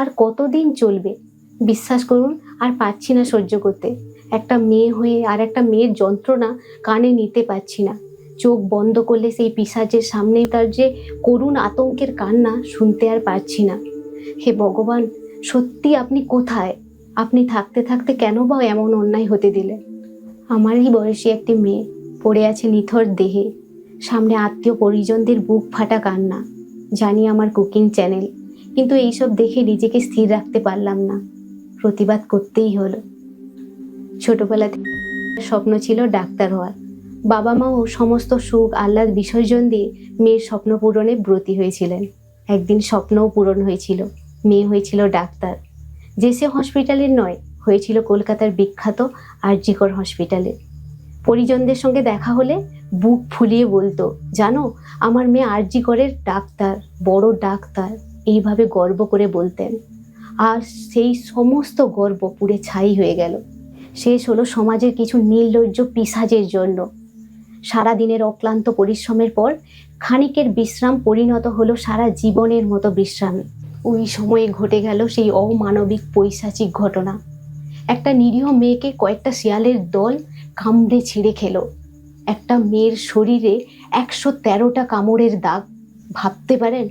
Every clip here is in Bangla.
আর কতদিন চলবে? বিশ্বাস করুন, আর পাচ্ছি না সহ্য করতে। একটা মেয়ে হয়ে আর একটা মেয়ের যন্ত্রণা কানে নিতে পারছি না। চোখ বন্ধ করলে সেই পিসাজের সামনে তার যে করুণ আতঙ্কের কান্না শুনতে আর পারছি না। হে ভগবান, সত্যি আপনি কোথায়? আপনি থাকতে থাকতে কেন বা এমন অন্যায় হতে দিলেন? আমারই বয়সী একটি মেয়ে, পড়ে আছে নিথর দেহে। সামনে আত্মীয় পরিজনদের বুক ফাটা কান্না। জানি আমার কুকিং চ্যানেল কিন্তু এইসব দেখে নিজেকে স্থির রাখতে পারলাম না। প্রতিবাদ করতেই হলো। ছোটবেলা থেকে স্বপ্ন ছিল ডাক্তার হওয়ার। বাবা মাও সমস্ত সুখ আহ্লাদ বিসর্জন দিয়ে মেয়ের স্বপ্ন পূরণে ব্রতী হয়েছিলেন। একদিন স্বপ্নও পূরণ হয়েছিল। মেয়ে হয়েছিল ডাক্তার। যে সে হসপিটালের নয়, হয়েছিল কলকাতার বিখ্যাত আরজিকর হসপিটালে। পরিজনদের সঙ্গে দেখা হলে বুক ফুলিয়ে বলতো, জানো, আমার মেয়ে আরজিকরের ডাক্তার, বড় ডাক্তার। এইভাবে গর্ব করে বলতেন। আর সেই সমস্ত গর্ব পুড়ে ছাই হয়ে গেল। শেষ হলো সমাজের কিছু নির্লজ্জ পিসাজের জন্য। সারাদিনের অক্লান্ত পরিশ্রমের পর খানিকের বিশ্রাম পরিণত হলো সারা জীবনের মতো বিশ্রামে। ওই সময়ে ঘটে গেল সেই অমানবিক পৈশাচিক ঘটনা। একটা নিরীহ মেয়েকে কয়েকটা শিয়ালের দল কামড়ে ছিঁড়ে খেলো। একটা মেয়ের শরীরে একশো তেরোটা কামড়ের দাগ। ভাবতে পারেন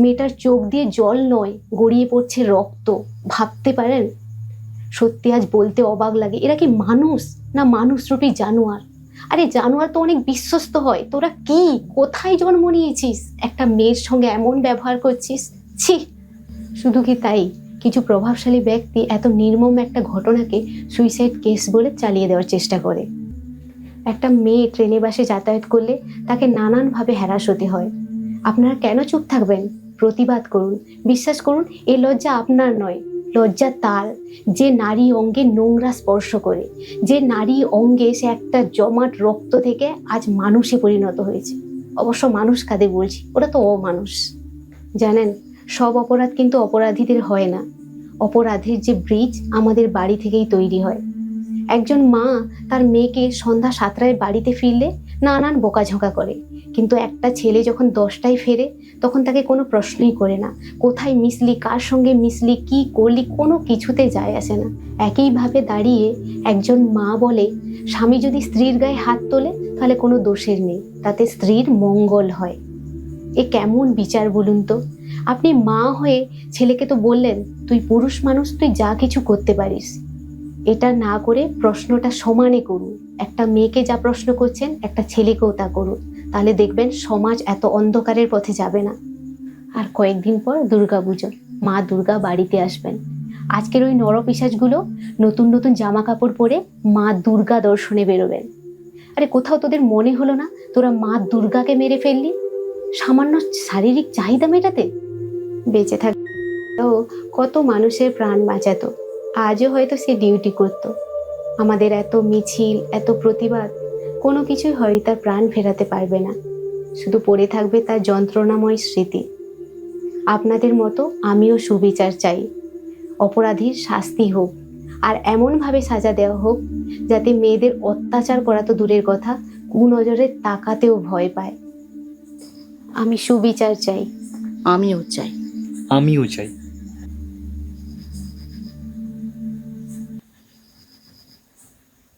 মেয়েটার চোখ দিয়ে জল নয়, গড়িয়ে পড়ছে রক্ত। ভাবতে পারেন? সত্যি আজ বলতে অবাক লাগে। এরা কি মানুষ না মানুষ মানুষরূপী জানোয়ার? আরে জানোয়ার তো অনেক বিশ্বস্ত হয়। তোরা কি? কোথায় জন্ম নিয়েছিস? একটা মেয়ের সঙ্গে এমন ব্যবহার করছিস? ছি! শুধু কি তাই? কিছু প্রভাবশালী ব্যক্তি এত নির্মম একটা ঘটনাকে সুইসাইড কেস বলে চালিয়ে দেওয়ার চেষ্টা করে। একটা মেয়ে ট্রেনে বাসে যাতায়াত করলে তাকে নানানভাবে হ্যারাস হতে হয়। আপনারা কেন চুপ থাকবেন? প্রতিবাদ করুন। বিশ্বাস করুন, এই লজ্জা আপনার নয়। লজ্জা তার। যে নারী অঙ্গে নোংরা স্পর্শ করে, যে নারী অঙ্গে সে একটা জমাট রক্ত থেকে আজ মানুষে পরিণত হয়েছে। অবশ্য মানুষ কাদের বলছি? ওরা তো অমানুষ। জানেন, সব অপরাধ কিন্তু অপরাধীদের হয় না। অপরাধের যে ব্রিজ আমাদের বাড়ি থেকেই তৈরি হয়। একজন মা তার মেয়েকে সন্ধ্যা সাতটায় বাড়িতে ফিরলে নানান বকাঝোকা করে। কিন্তু একটা ছেলে যখন দশটায় ফেরে, তখন তাকে কোনো প্রশ্নই করে না। কোথায় মিশলি, কার সঙ্গে মিশলি, কি করলি, কোনো কিছুতে যায় আসে না। একইভাবে দাঁড়িয়ে একজন মা বলে, স্বামী যদি স্ত্রীর গায়ে হাত তোলে, তাহলে কোনো দোষের নেই। তাতে স্ত্রীর মঙ্গল হয়। এ কেমন বিচার বলুন তো? আপনি মা হয়ে ছেলেকে তো বললেন, তুই পুরুষ মানুষ, তুই যা কিছু করতে পারিস। এটা না করে প্রশ্নটা সমানে করুন। একটা মেয়েকে যা প্রশ্ন করছেন, একটা ছেলেকেও তা করুন। তাহলে দেখবেন সমাজ এত অন্ধকারের পথে যাবে না। আর কয়েকদিন পর দুর্গা পুজো মা দুর্গা বাড়িতে আসবেন। আজকের ওই নরপিসাজগুলো নতুন নতুন জামা কাপড় পরে মা দুর্গা দর্শনে বেরোবেন। আরে কোথাও তোদের মনে হলো না? তোরা মা দুর্গাকে মেরে ফেললি? সামান্য শারীরিক চাহিদা মেটাতে? বেঁচে থাক কত মানুষের প্রাণ বাঁচাতো। আজও হয়তো সে ডিউটি করত। আমাদের এত মিছিল এত প্রতিবাদ কোনো কিছুই হয় তার প্রাণ ফেরাতে পারবে না। শুধু পড়ে থাকবে তার যন্ত্রণাময় স্মৃতি। আপনাদের মতো আমিও সুবিচার চাই। অপরাধীর শাস্তি হোক আর এমনভাবে সাজা দেওয়া হোক যাতে মেয়েদের অত্যাচার করা তো দূরের কথা কুনজরে তাকাতেও ভয় পায়। আমি সুবিচার চাই। আমিও চাই। আমিও চাই।